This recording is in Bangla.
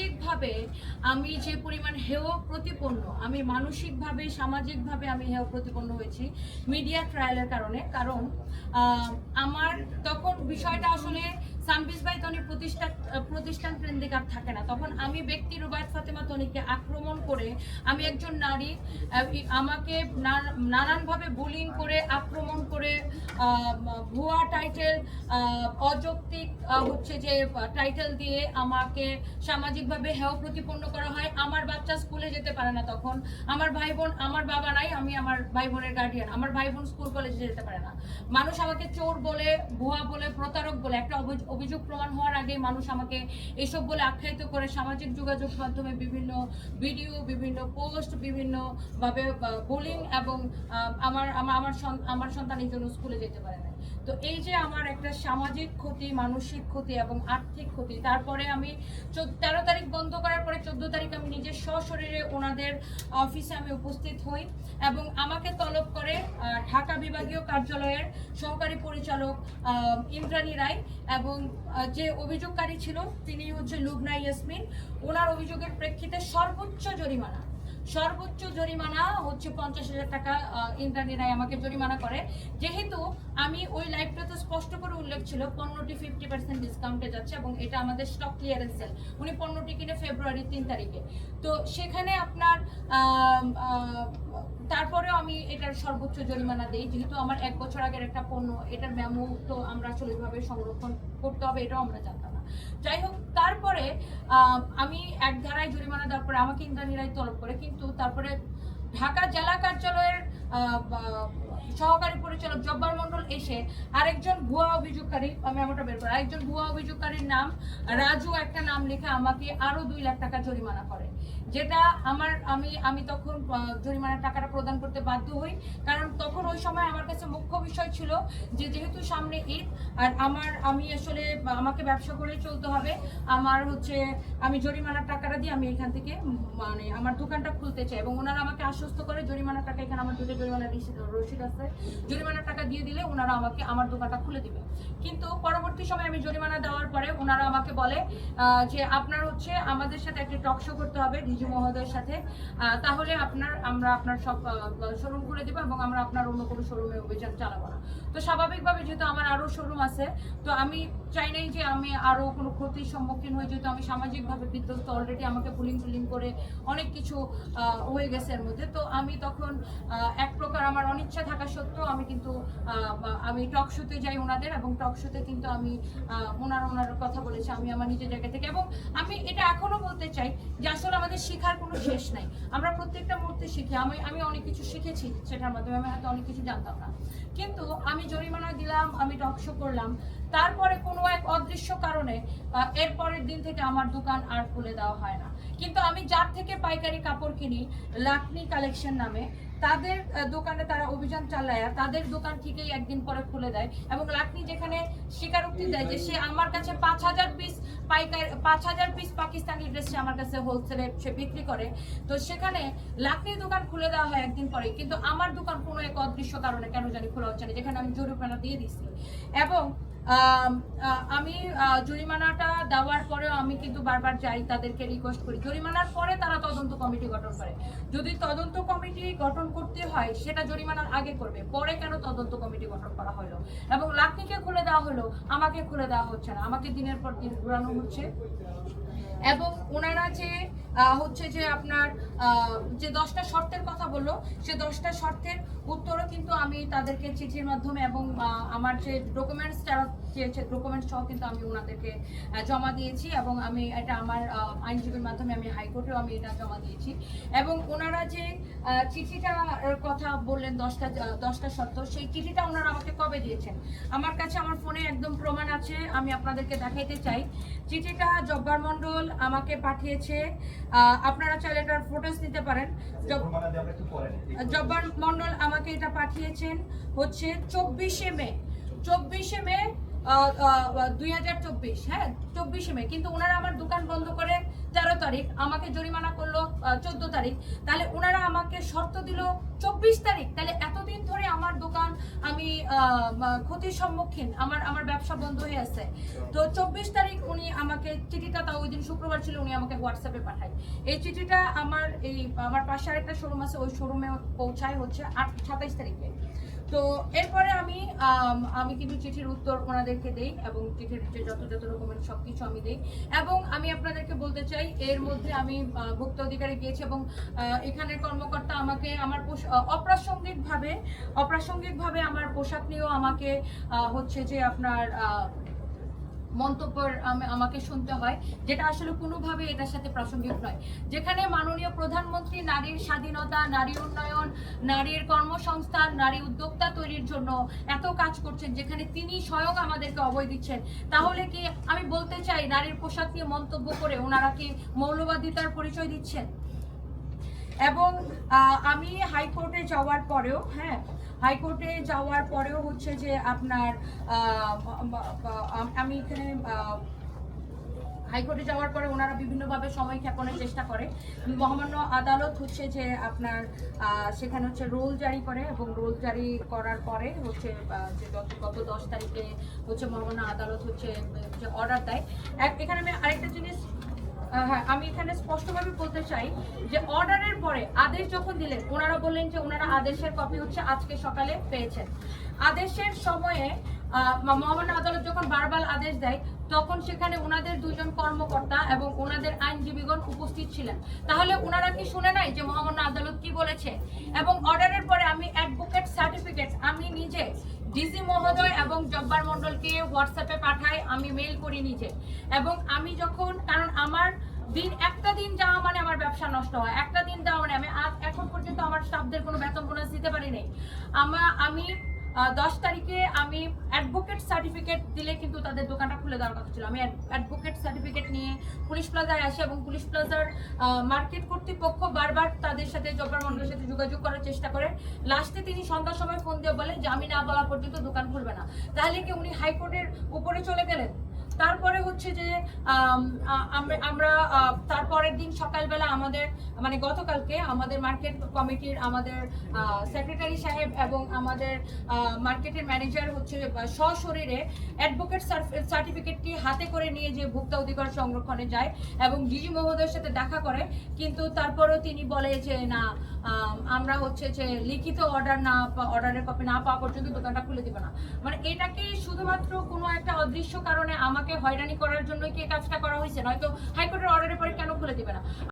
সামাজিকভাবে আমি যে পরিমাণ হেয় প্রতিপন্ন, আমি মানসিকভাবে, সামাজিকভাবে আমি হেয় প্রতিপন্ন হয়েছি মিডিয়া ট্রায়ালের কারণে। কারণ আমার তখন বিষয়টা আসলে সাম্বিস ভাই তনি প্রতিষ্ঠা, প্রতিষ্ঠান কেন্দ্রিক আর থাকে না। তখন আমি ব্যক্তি রুবায়ত ফাতেমা তনিকে আক্রমণ করে আমি একজন নারী আমাকে নানানভাবে বুলিং করে, আক্রমণ করে ভুয়া টাইটেল অযৌক্তিক হচ্ছে যে টাইটেল দিয়ে আমাকে সামাজিকভাবে হেয় প্রতিপন্ন করা হয়। আমার বাচ্চা স্কুলে যেতে পারে না তখন। আমার ভাই বোন আমার বাবা নাই, আমি আমার ভাই বোনের গার্ডিয়ান আমার ভাই বোন স্কুল কলেজে যেতে পারে না। মানুষ আমাকে চোর বলে, ভুয়া বলে, প্রতারক বলে, একটা অভিযোগ প্রমাণ হওয়ার আগে মানুষ আমাকে এসব বলে আখ্যায়িত করে সামাজিক যোগাযোগ মাধ্যমে বিভিন্ন ভিডিও, বিভিন্ন পোস্ট বিভিন্নভাবে বোলিং এবং আমার আমার আমার সন- আমার সন্তান এই জন্য স্কুলে যেতে পারে না তো এই যে আমার একটা সামাজিক ক্ষতি, মানসিক ক্ষতি এবং আর্থিক ক্ষতি, তারপরে আমি তেরো তারিখ বন্ধ করার পরে চোদ্দ তারিখ আমি নিজের সশরীরে ওনাদের অফিসে আমি উপস্থিত হই এবং আমাকে তলব করে ঢাকা বিভাগীয় কার্যালয়ের সহকারী পরিচালক ইন্দ্রাণী রায় এবং যে অভিযোগকারী ছিল তিনি হচ্ছে লুবনা ইয়াসমিন। ওনার অভিযোগের প্রেক্ষিতে সর্বোচ্চ জরিমানা। সর্বোচ্চ জরিমানা হচ্ছে পঞ্চাশ হাজার টাকা আহ, ইন্দ্রাণী রায় আমাকে জরিমানা করে। যেহেতু আমি ওই লাইভটাতে স্পষ্ট করে উল্লেখ ছিল পণ্যটি ফিফটি পার্সেন্ট ডিসকাউন্টে যাচ্ছে এবং এটা আমাদের স্টক ক্লিয়ারেন্স সেল উনি পণ্যটি কিনে ফেব্রুয়ারি তিন তারিখে। তো সেখানে আপনার তারপরেও আমি এটার সর্বোচ্চ জরিমানা দিই যেহেতু আমার এক বছর আগের একটা পণ্য এটার মেমো তো আমরা আসলে সংরক্ষণ করতে হবে এটাও আমরা জানতাম না যাই হোক তারপরে আমি এক ধারায় জরিমানা দেওয়ার পরে আমাকে ইন্দ্রাণীরাই তলব করে, কিন্তু তারপরে ঢাকা জেলা কার্যালয়ের সহকারী পরিচালক জব্বার মন্ডল এসে আরেকজন ভুয়া অভিযোগকারী, আমি আমারটা বের করি, আরেকজন ভুয়া অভিযোগকারীর নাম রাজু একটা নাম লিখে আমাকে আরও দুই লাখ টাকা জরিমানা করে। যেটা আমার, আমি আমি তখন জরিমানার টাকাটা প্রদান করতে বাধ্য হই, কারণ তখন ওই সময় আমার কাছে মুখ্য বিষয় ছিল যে যেহেতু সামনে ঈদ, আর আমার, আমি আসলে আমাকে ব্যবসা করে চলতে হবে, আমার হচ্ছে আমি জরিমানার টাকাটা দিয়ে আমি এখান থেকে মানে আমার দোকানটা খুলতে চাই এবং ওনারা আমাকে আশ্বস্ত করে জরিমানার টাকা এখানে আমার দুটো জরিমানার রসিদ আছে। জরিমানার টাকা দিয়ে দিলে ওনারা আমাকে, আমার দোকানটা খুলে দিবে। কিন্তু পরবর্তী সময় আমি জরিমানা দেওয়ার পরে ওনারা আমাকে বলে যে আপনার হচ্ছে আমাদের সাথে একটি টক শো করতে হবে, ডিজি মহোদয়ের সাথে। তাহলে আপনার, আমরা আপনার সব শোরুম খুলে দেবো এবং আমরা আপনার অন্য কোনো শোরুমে অভিযান চালাবো না। তো স্বাভাবিকভাবে যেহেতু আমার আরও শোরুম আছে, তো আমি চাই নাই যে আমি আরও কোনো ক্ষতির সম্মুখীন হই যেহেতু আমি সামাজিকভাবে বিধ্বস্ত অলরেডি আমাকে পুলিং টুলিং করে অনেক কিছু হয়ে গেছে এর মধ্যে। তো আমি তখন এক প্রকার আমার অনিচ্ছা থাকা সত্ত্বেও আমি কিন্তু আমি টক শোতে যাই ওনাদের এবং টক শোতে কিন্তু আমি ওনার ওনার কথা বলেছি, আমি আমার নিজের জায়গা থেকে। এবং আমি এটা এখনও বলতে চাই যে আসলে আমাদের শেখার কোনো শেষ নাই। আমরা প্রত্যেকটা মুহূর্তে শিখি। আমি আমি অনেক কিছু শিখেছি সেটার মাধ্যমে, আমি হয়তো অনেক কিছু জানতাম না। কিন্তু আমি জরিমানা দিলাম আমি টকশো করলাম। তারপরে কোনো এক অদৃশ্য কারণে আহ, এর পরের দিন থেকে আমার দোকান আর খুলে দেওয়া হয় না। কিন্তু আমি যার থেকে পাইকারি কাপড় কিনি লাকনি কালেকশন নামে তাদের দোকানে তারা অভিযান চালায় তাদের দোকান থেকেই একদিন পরে খুলে দেয় এবং লাকনি যেখানে স্বীকারোক্তি দেয় যে সে আমার কাছে পাঁচ হাজার পিস পাইকার পাঁচ হাজার পিস পাকিস্তানি ড্রেস সে আমার কাছে হোলসেলে সে বিক্রি করে। তো সেখানে লাকনির দোকান খুলে দেওয়া হয় একদিন পরে কিন্তু আমার দোকান কোনো এক অদৃশ্য কারণে কেন জানি খোলা হচ্ছে না যেখানে আমি জরিমানা দিয়ে দিচ্ছি এবং আম, জরিমানাটা দেওয়ার পরেও আমি কিন্তু বারবার যাই তাদেরকে রিকোয়েস্ট করি। জরিমানার পরে তারা তদন্ত কমিটি গঠন করে। যদি তদন্ত কমিটি গঠন করতে হয় সেটা জরিমানার আগে করবে। পরে কেন তদন্ত কমিটি গঠন করা হলো? এবং লাকনিকে খুলে দেওয়া হলো আমাকে খুলে দেওয়া হচ্ছে না। আমাকে দিনের পর দিন ঘুরানো হচ্ছে। এবং ওনারা যে হচ্ছে যে আপনার যে দশটা শর্তের কথা বলল, সে দশটা শর্তের উত্তরও কিন্তু আমি তাদেরকে চিঠির মাধ্যমে এবং আমার যে ডকুমেন্টস যারা চেয়েছে ডকুমেন্টস সহ কিন্তু আমি ওনাদেরকে জমা দিয়েছি এবং আমি এটা আমার আইনজীবীর মাধ্যমে আমি হাইকোর্টেও আমি এটা জমা দিয়েছি। এবং ওনারা যে চিঠিটার কথা বললেন দশটা দশটা শর্ত, সেই চিঠিটা ওনারা আমাকে কবে দিয়েছেন? আমার কাছে আমার ফোনে একদম প্রমাণ আছে, আমি আপনাদেরকে দেখাইতে চাই। চিঠিটা জব্বার মণ্ডল আমাকে পাঠিয়েছে আপনারা চাইলে এটার ফটোস নিতে পারেন। জব্বার মন্ডল আমাকে এটা পাঠিয়েছেন হচ্ছে চব্বিশে মে। চব্বিশে মে দুই হাজার চব্বিশ হ্যাঁ? চব্বিশে মে। কিন্তু ওনারা আমার দোকান বন্ধ করে তেরো তারিখ আমাকে জরিমানা করল চোদ্দ তারিখ। তাহলে ওনারা আমাকে শর্ত দিল চব্বিশ তারিখ। তাহলে এতদিন ধরে আমার দোকান আমি আহ, আহ, ক্ষতির সম্মুখীন। আমার আমার ব্যবসা বন্ধ হয়ে আছে। তো চব্বিশ তারিখ উনি আমাকে চিঠিটা, তাও ওই দিন শুক্রবার ছিল, উনি আমাকে হোয়াটসঅ্যাপে পাঠায়। এই চিঠিটা আমার, এই, আমার পাশে আরেকটা শোরুম আছে, ওই শোরুমে পৌঁছায় হচ্ছে আট, সাতাইশ তারিখে। তো এরপরে আমি আমি কিন্তু চিঠির উত্তর ওনাদেরকে দেই এবং চিঠির যে যত যত রকমের সব কিছু আমি দেই। এবং আমি আপনাদেরকে বলতে চাই, এর মধ্যে আমি ভুক্ত অধিকারে গিয়েছি এবং এখানের কর্মকর্তা আমাকে আমার অপ্রাসঙ্গিকভাবে অপ্রাসঙ্গিকভাবে আমার পোশাক নিয়েও আমাকে হচ্ছে যে আপনার মন্তব্য আমাকে শুনতে হয়, যেটা আসলে কোনোভাবে এটার সাথে প্রাসঙ্গিক নয়। যেখানে মাননীয় প্রধানমন্ত্রী নারীর স্বাধীনতা, নারী উন্নয়ন, নারীর কর্মসংস্থান, নারী উদ্যোক্তা তৈরির জন্য এত কাজ করছেন, যেখানে তিনি স্বয়ং আমাদেরকে অবয় দিচ্ছেন, তাহলে কি আমি বলতে চাই, নারীর পোশাক নিয়ে মন্তব্য করে ওনারা কি মৌলবাদিতার পরিচয় দিচ্ছেন? এবং আমি হাইকোর্টে যাওয়ার পরেও হ্যাঁ হাইকোর্টে যাওয়ার পরেও হচ্ছে যে আপনার আমি এখানে হাইকোর্টে যাওয়ার পরে ওনারা বিভিন্নভাবে সময় ক্ষেপণের চেষ্টা করে। মহামান্য আদালত হচ্ছে যে আপনার সেখানে হচ্ছে রোল জারি করে এবং রোল জারি করার পরে হচ্ছে যে গত দশ তারিখে হচ্ছে মহামান্য আদালত হচ্ছে, যে অর্ডার দেয়। এক- এখানে আমি আরেকটা জিনিস হ্যাঁ আমি এখানে স্পষ্টভাবে বলতে চাই যে অর্ডারের পরে আদেশ যখন দিলেন, ওনারা বললেন যে ওনারা আদেশের কপি হচ্ছে আজকে সকালে পেয়েছেন। আদেশের সময়ে মহামান্য আদালত যখন বারবার আদেশ দেয়, তখন সেখানে ওনাদের দুজন কর্মকর্তা এবং ওনাদের আইনজীবীগণ উপস্থিত ছিলেন। তাহলে ওনারা কি শুনে নাই যে মহামান্য আদালত কি বলেছে? এবং অর্ডারের পরে আমি অ্যাডভোকেট সার্টিফিকেট আমি নিজে ডিসি মহোদয় এবং জব্বার মণ্ডলকে হোয়াটসঅ্যাপে পাঠাই, আমি মেল করি নিজে। এবং আমি যখন, কারণ আমার দিন, একটা দিন যাওয়া মানে আমার ব্যবসা নষ্ট হয়। একটা দিন যাওয়া মানে আমি আজ, এখন পর্যন্ত আমার স্টাফদের কোনো বেতন বোনাস দিতে পারি নাই। আমা, আমি দশ তারিখে আমি অ্যাডভোকেট সার্টিফিকেট দিলে কিন্তু তাদের দোকানটা খুলে দেওয়ার কথা ছিল। আমি অ্যাডভোকেট সার্টিফিকেট নিয়ে পুলিশ প্লাজায় আসি এবং পুলিশ প্লাজার মার্কেট কর্তৃপক্ষ বারবার তাদের সাথে জব্বার মন্ডলের সাথে যোগাযোগ করার চেষ্টা করে। লাস্টে তিনি সন্ধ্যার সময় ফোন দিয়ে বলেন যে, আমি না বলা পর্যন্ত দোকান খুলবে না। তাহলে কি উনি হাইকোর্টের উপরে চলে গেলেন? তারপরে হচ্ছে যে আমরা- তারপরের দিন সকালবেলা আমাদের মানে গতকালকে আমাদের মার্কেট কমিটির আমাদের সেক্রেটারি সাহেব এবং আমাদের মার্কেটের ম্যানেজার হচ্ছে সশরীরে অ্যাডভোকেট সার্টিফিকেটটি হাতে করে নিয়ে যে ভোক্তা অধিকার সংরক্ষণে যায় এবং ডিজি মহোদয়ের সাথে দেখা করে, কিন্তু তারপরেও তিনি বলে যে, না আমরা হচ্ছে যে লিখিত অর্ডার না অর্ডারের কপি না পাওয়া পর্যন্ত দোকানটা খুলে দিবে না। মানে এটাকে শুধুমাত্র কোনো একটা অদৃশ্য কারণে আমাকে হয়রানি করার জন্য কি কাজটা করা হয়েছে? নয়তো হাইকোর্টের অর্ডারের পরে কেন খুলে দিবে না?